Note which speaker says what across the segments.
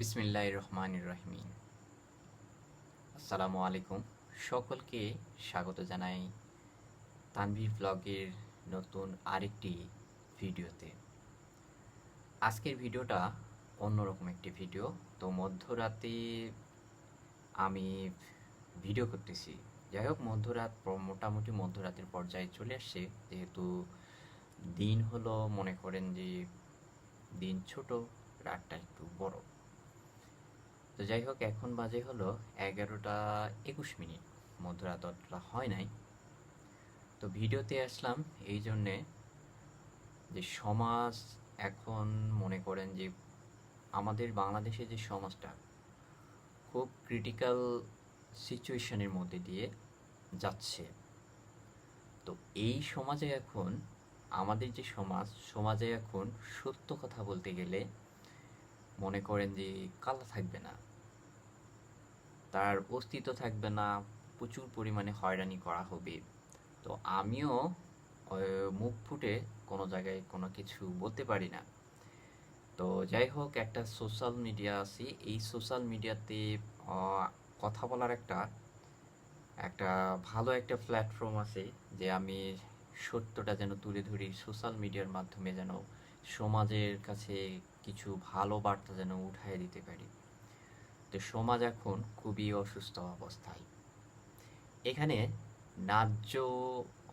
Speaker 1: বিসমিল্লাহ রহমান রহিমিন আসসালামু আলাইকুম। সকলকে স্বাগত জানাই তানভীর ব্লগের নতুন আরেকটি ভিডিওতে। আজকের ভিডিওটা অন্যরকম একটি ভিডিও। তো মধ্যরাতে আমি ভিডিও করতেছি। যাই হোক, মধ্যরাত মোটামুটি মধ্যরাতের পর্যায়ে চলে আসছে। যেহেতু দিন হলো, মনে করেন যে দিন ছোট, রাতটা একটু বড়। তো যাই হোক, এখন বাজে হলো এগারোটা একুশ মিনিট। মধ্যরাত অতটা হয় নাই। তো ভিডিওতে আসলাম এই জন্যে যে সমাজ এখন মনে করেন যে আমাদের বাংলাদেশে যে সমাজটা খুব ক্রিটিক্যাল সিচুয়েশনের মধ্যে দিয়ে যাচ্ছে। তো এই সমাজে এখন, আমাদের যে সমাজ, সমাজে এখন সত্য কথা বলতে গেলে মনে করেন যে কালা থাকবে না। তার অস্তিত্ব থাকবে না, প্রচুর পরিমাণে হয়রানি করা হবে। তো আমিও মুখ ফুটে কোনো জায়গায় কোনো কিছু বলতে পারি না। তো যাই হোক, একটা সোশ্যাল মিডিয়া আছে। এই সোশ্যাল মিডিয়াতে কথা বলার একটা একটা ভালো একটা প্ল্যাটফর্ম আছে যে আমি সত্যটা যেন তুলে ধরি সোশ্যাল মিডিয়ার মাধ্যমে যেন সমাজের কাছে কিছু ভালো বার্তা যেন উঠায় দিতে পারি। তো সমাজ এখন খুবই অসুস্থ অবস্থায়। এখানে ন্যায্য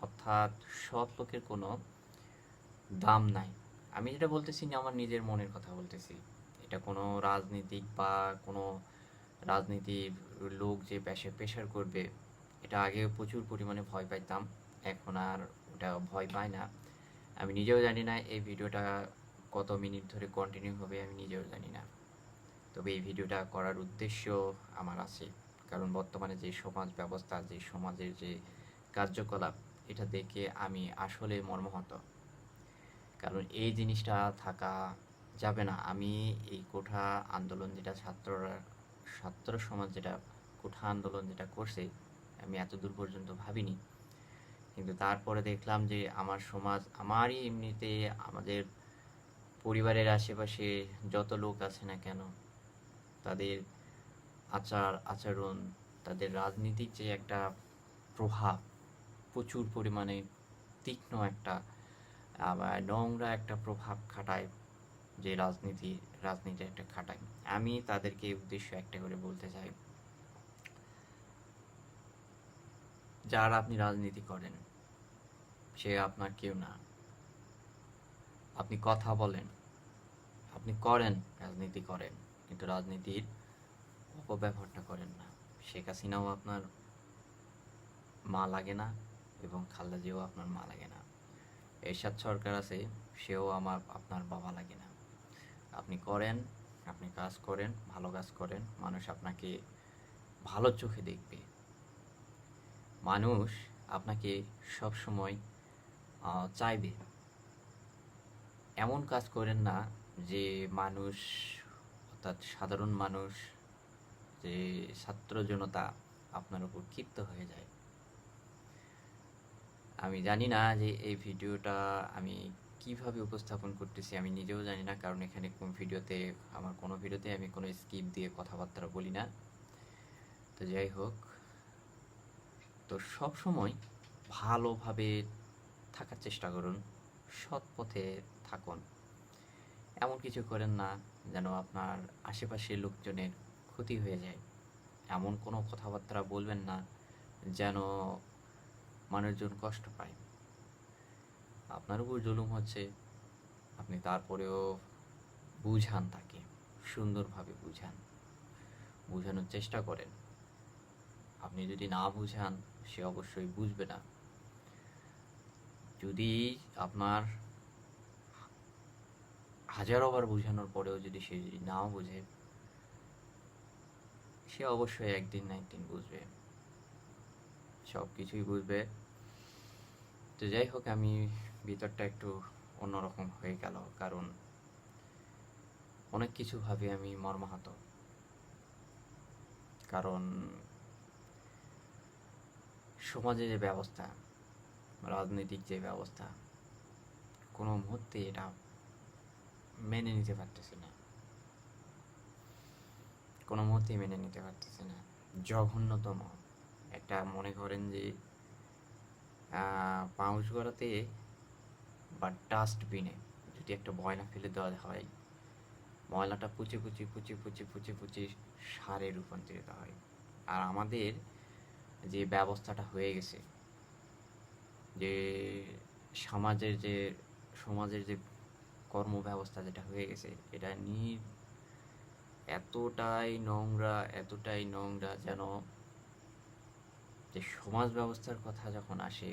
Speaker 1: অর্থাৎ সৎ লোকের কোনো দাম নাই। আমি যেটা বলতেছি না, আমার নিজের মনের কথা বলতেছি। এটা কোনো রাজনীতিক বা কোনো রাজনীতির লোক যে পেশে পেশার করবে, এটা আগে প্রচুর পরিমাণে ভয় পাইতাম। এখন আর ওটা ভয় পাই না। আমি নিজেও জানি না, এই ভিডিওটা কত মিনিট ধরে কন্টিনিউ হবে আমি নিজেও জানি না। তবে এই ভিডিওটা করার উদ্দেশ্য আমার আছে। কারণ বর্তমানে যে সমাজ ব্যবস্থা, যে সমাজের যে কার্যকলাপ, এটা দেখে আমি আসলে মর্মাহত। কারণ এই জিনিসটা থাকা যাবে না। আমি এই কোঠা আন্দোলন যেটা ছাত্ররা, ছাত্র সমাজ যেটা কোঠা আন্দোলন যেটা করছে, আমি এত দূর পর্যন্ত ভাবিনি। কিন্তু তারপরে দেখলাম যে আমার সমাজ, আমারই এমনিতে আমাদের পরিবারের আশেপাশে যত লোক আছে না কেন তাদের আচার আচরণ, তাদের রাজনীতির যে একটা প্রভাব, প্রচুর পরিমাণে তীক্ষ্ণ একটা নোংরা একটা প্রভাব খাটায় যে রাজনীতি রাজনীতি একটা খাটায়। আমি তাদেরকে উদ্দেশ্য একটা করে বলতে চাই। যার আপনি রাজনীতি করেন, সে আপনার কেউ না। আপনি কথা বলেন, আপনি করেন, রাজনীতি করেন। কিন্তু রাজনীতির অপব্যবহারটা করেন না। শেখ হাসিনাও আপনার মা লাগে না এবং খালেদা আপনার মা লাগে না। এরশাদ সরকার আছে, সেও আমার, আপনার বাবা লাগে না। আপনি করেন, আপনি কাজ করেন, ভালো কাজ করেন, মানুষ আপনাকে ভালো চোখে দেখবে। মানুষ আপনাকে সব সময় চাইবে। এমন কাজ করেন না যে মানুষ অর্থাৎ সাধারণ মানুষ, যে ছাত্র জনতা আপনার উপর ক্ষিপ্ত হয়ে যায়। আমি জানি না যে এই ভিডিওটা আমি কীভাবে উপস্থাপন করতেছি, আমি নিজেও জানি না, কারণ এখানে কোন ভিডিওতে, আমার কোনো ভিডিওতে আমি কোনো স্কিপ দিয়ে কথাবার্তা বলি না। তো যাই হোক, তো সব সময় ভালোভাবে থাকার চেষ্টা করুন, সৎ পথে থাকুন। এমন কিছু করেন না যেন আপনার আশেপাশের লোকজনের ক্ষতি হয়ে যায়। এমন কোনো কথাবার্তা বলবেন না, যেন মানুষজন কষ্ট পায়। আপনার উপর জুলুম হচ্ছে, আপনি তারপরেও বুঝান তাকে, সুন্দরভাবে বুঝান। বোঝানোর চেষ্টা করেন। আপনি যদি না বুঝান, সে অবশ্যই বুঝবে না। যদি আপনার হাজারোবার বোঝানোর পরেও যদি সে যদি নাও বুঝে, সে অবশ্যই একদিন না একদিন বুঝবে। সব কিছুই বুঝবে। তো যাই হোক, আমি ভিতরটা একটু অন্যরকম হয়ে গেল, কারণ অনেক কিছু ভাবে আমি মর্মাহত। কারণ সমাজে যে ব্যবস্থা, রাজনৈতিক যে ব্যবস্থা, কোনো মুহূর্তে এটা মেনে নিতে পারতেছি না। কোনো মুহূর্তেই মেনে নিতে পারতেছি না। জঘন্যতম। একটা মনে করেন যে পাউচ গড়াতে বা ডাস্টবিনে যদি একটা ময়লা ফেলে দেওয়া হয়, ময়লাটা পুচে পুচে পুচে পুচে পুচে পুচে সারে রূপান্তরিত হয়। আর আমাদের যে ব্যবস্থাটা হয়ে গেছে, যে সমাজের যে সমাজের যে কর্ম ব্যবস্থা যেটা হয়ে গেছে, এটা নিয়ে এতটাই নোংরা এতটাই নোংরা যেন যে সমাজ ব্যবস্থার কথা যখন আসে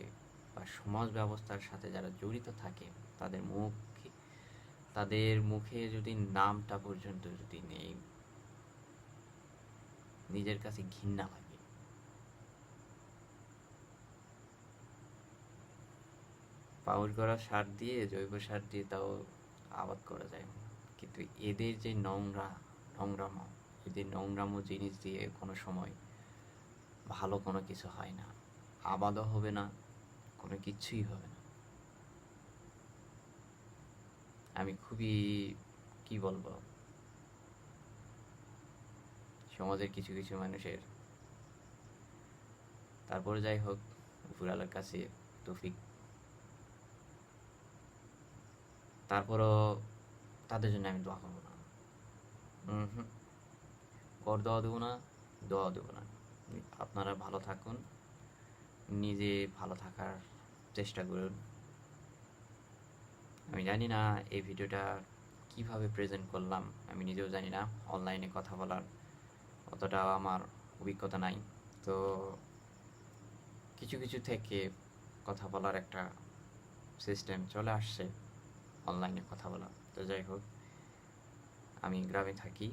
Speaker 1: বা সমাজ ব্যবস্থার সাথে যারা জড়িত থাকে, তাদের মুখে তাদের মুখে যদি নামটা পর্যন্ত যদি নেই, নিজের কাছে ঘৃণা লাগে। পাউচ করা সার দিয়ে, জৈব সার দিয়ে তাও আবাদ করা যায়। কিন্তু এদের যে নোংরা নোংরাম এদের নোংরাম জিনিস দিয়ে কোনো সময় ভালো কোনো কিছু হয় না। আবাদও হবে না, কোনো কিছুই হবে না। আমি খুবই, কি বলব? সমাজের কিছু কিছু মানুষের। তারপরে যাই হোক উপরালার কাছে তৌফিক তারপরও তাদের জন্য আমি দোয়া করব না। হুম কর দোয়া দেবো না দোয়া দেবো না। আপনারা ভালো থাকুন, নিজে ভালো থাকার চেষ্টা করুন। আমি জানি না এই ভিডিওটা কীভাবে প্রেজেন্ট করলাম, আমি নিজেও জানি না অনলাইনে কথা বলার অতটা আমার অভিজ্ঞতা নাই। তো কিছু কিছু থেকে কথা বলার একটা সিস্টেম চলে আসছে। অনলাইনে কথা বলা। তো যাই হোক, আমি গ্রামে থাকি।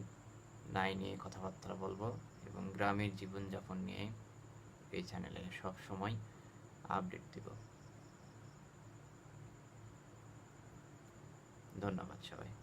Speaker 1: নাই নিয়ে কথাবার্তা বলব এবং গ্রামের জীবনযাপন নিয়ে এই চ্যানেলে সব সময় আপডেট দেব। ধন্যবাদ সবাই।